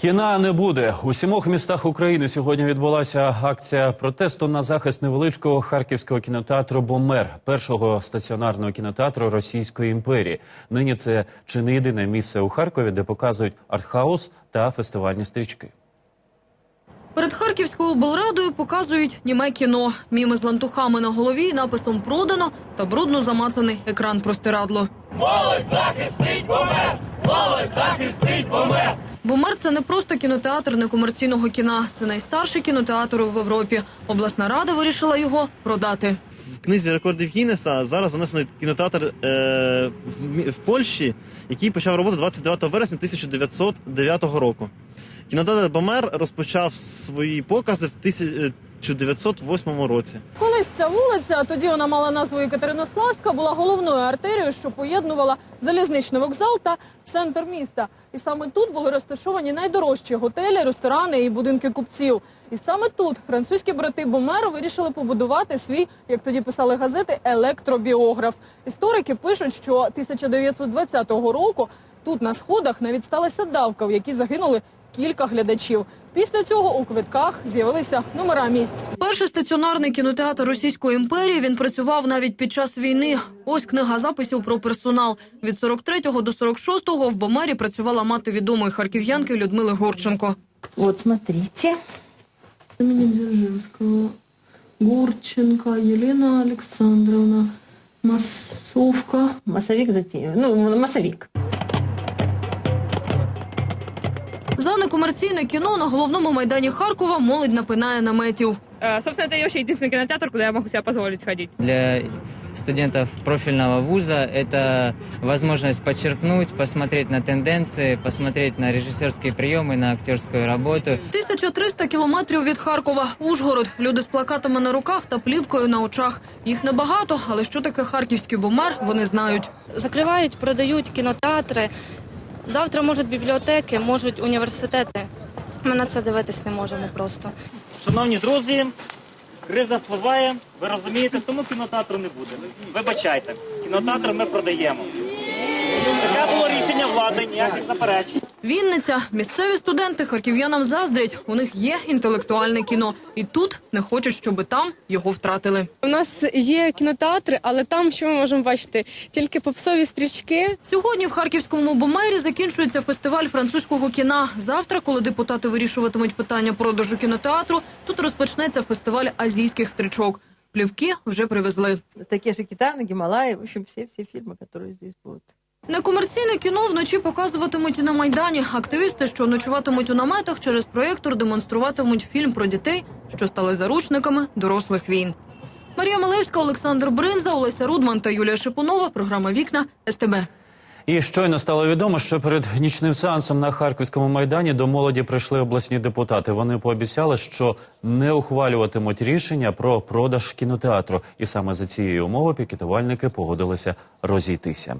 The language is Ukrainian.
Кіна не буде у сімох містах України. Сьогодні відбулася акція протесту на захист невеличкого харківського кінотеатру Бомер, першого стаціонарного кінотеатру Російської імперії. Нині це чи не єдине місце у Харкові, де показують артхаус та фестивальні стрічки. Перед Харківською облрадою показують німе кіно. Міми з лантухами на голові, і написом «Продано» та брудно замацаний екран простирадло. Молодь захистить помер! Молодь захистить Бумер – це не просто кінотеатр некомерційного кіна. Це найстарший кінотеатр в Європі. Обласна рада вирішила його продати. в книзі рекордів Гіннеса зараз занесений кінотеатр е, в, в Польщі, який почав роботу 29 вересня 1909 року. Кінотеатр Бомер розпочав свої покази в 1908 році. Колись ця вулиця, а тоді вона мала назву Екатеринославська, була головною артерією, що поєднувала залізничний вокзал та центр міста. І саме тут були розташовані найдорожчі готелі, ресторани і будинки купців. І саме тут французькі брати Бомер вирішили побудувати свій, як тоді писали газети, електробіограф. Історики пишуть, що 1920 року тут на сходах навіть сталася давка, в якій загинули кілька глядачів. Після цього у квитках з'явилися номера місць. Перший стаціонарний кінотеатр Російської імперії він працював навіть під час війни. Ось книга записів про персонал. Від 43-го до 46-го в Бомері працювала мати відомої харків'янки Людмили Горченко. Вот, смотрите. Имени Дзержинского, Гурченко, Елена Александровна, Массовка. Массовик затеял. Ну, массовик. За некомерційне кіно на головному майдані Харкова молодь напинає наметів. Э, Собственно, это вообще единственный кинотеатр, куда я могу себе позволить ходить. Для студентов профильного вуза это возможность подчеркнуть, посмотреть на тенденции, посмотреть на режиссерские приемы, на актерскую работу. 1300 кілометрів від Харкова. Ужгород. Люди з плакатами на руках та плівкою на очах. Їх небагато, але що таке харківський бомер, вони знають. закривають, продають кінотеатри. Завтра можуть бібліотеки, можуть університети. Ми на це дивитись не можемо просто. Шановні друзі, криза впливає, ви розумієте, тому кінотеатру не буде. Вибачайте, кінотеатр ми продаємо. Таке було рішення влади, ніяких заперечень. Вінниця. Місцеві студенти харків'янам заздрять. У них є інтелектуальне кіно. І тут не хочуть, щоб там його втратили. У нас є кінотеатри, але там що ми можемо бачити? Тільки попсові стрічки. Сьогодні в харківському бомері закінчується фестиваль французького кіна. Завтра, коли депутати вирішуватимуть питання продажу кінотеатру, тут розпочнеться фестиваль азійських стрічок. Плівки вже привезли. Такие же Китаны, Гималаи, в общем, все-все фильмы, которые здесь будут. Некомерційне кіно вночі показуватимуть на майдані. Активісти, що ночуватимуть у наметах, через проєктор демонструватимуть фільм про дітей, що стали заручниками дорослих війн. Марія Малевська, Олександр Бринза, Олеся Рудман та Юлія Шипунова. Програма Вікна СТБ. І щойно стало відомо, що перед нічним сеансом на харківському майдані до молоді прийшли обласні депутати. Вони пообіцяли, що не ухвалюватимуть рішення про продаж кінотеатру, і саме за цієї умови пікетувальники погодилися розійтися.